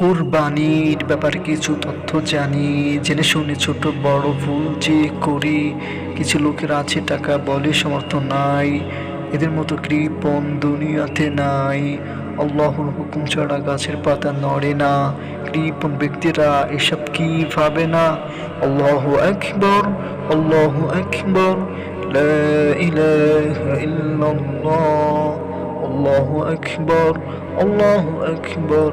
কোরবানির ব্যাপারে কিছু তথ্য জানি, জেনে শুনে ছোট বড় ভুল যে করি, কিছু লোকের আছে টাকা বলে সমর্থ নাই, এদের মতো কৃপণ দুনিয়াতে নাই, আল্লাহর হুকুম ছাড়া গাছের পাতা নড়ে না কৃপন ব্যক্তিরা এসব কি ভাবে না? আল্লাহ একবার আল্লাহ একবার আল্লাহ একবার আল্লাহ একবার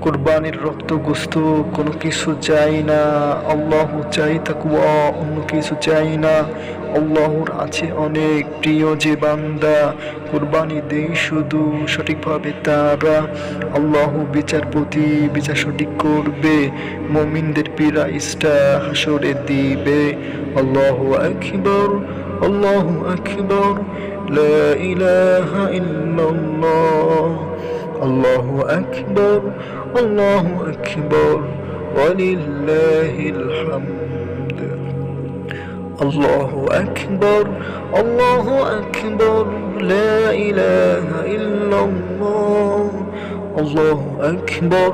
কোরবানির রক্ত, গুস্ত, কোনো কিছু চাই না। আল্লাহ চাই থাকুয়া অন্য কিছু চাই না। আল্লাহর আছে অনেক প্রিয় যে বান্দা। কোরবানি দেই শুধু সঠিকভাবে তারা। আল্লাহ বিচারপতি, বিচার সঠিক করবে। মমিনদের পীরা ইস্টা হাসরে দিবে। আল্লাহ আখিবর আল্লাহ আখিবর লা ইলাহা ইল্লাল্লাহ। الله الله أكبر الله أكبر ولله الحمد الله أكبر الله أكبر لا إله إلا الله الله أكبر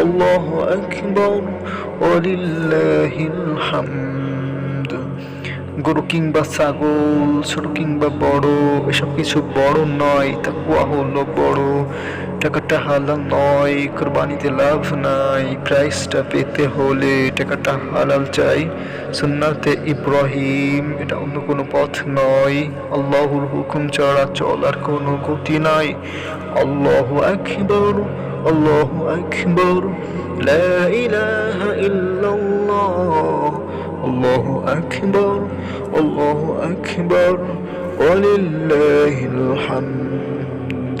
الله أكبر ولله الحمد গরু কিংবা ছাগল ছোট কিংবা বড় এসব কিছু বড় নয় তাকুয়া হলো বড় টাকাটা হালাল নয় কোরবানিতে লাভ নাই প্রাইসটা পেতে হলে টাকাটা হালাল চাই সুন্নাতে ইব্রাহিম এটা অন্য কোনো পথ নয় আল্লাহর হুকুম ছাড়া চলার কোনো গতি নাই আল্লাহ আকবর আল্লাহ আকবর لا إله إلا الله الله أكبر الله أكبر ولله الحمد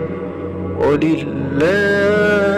ولله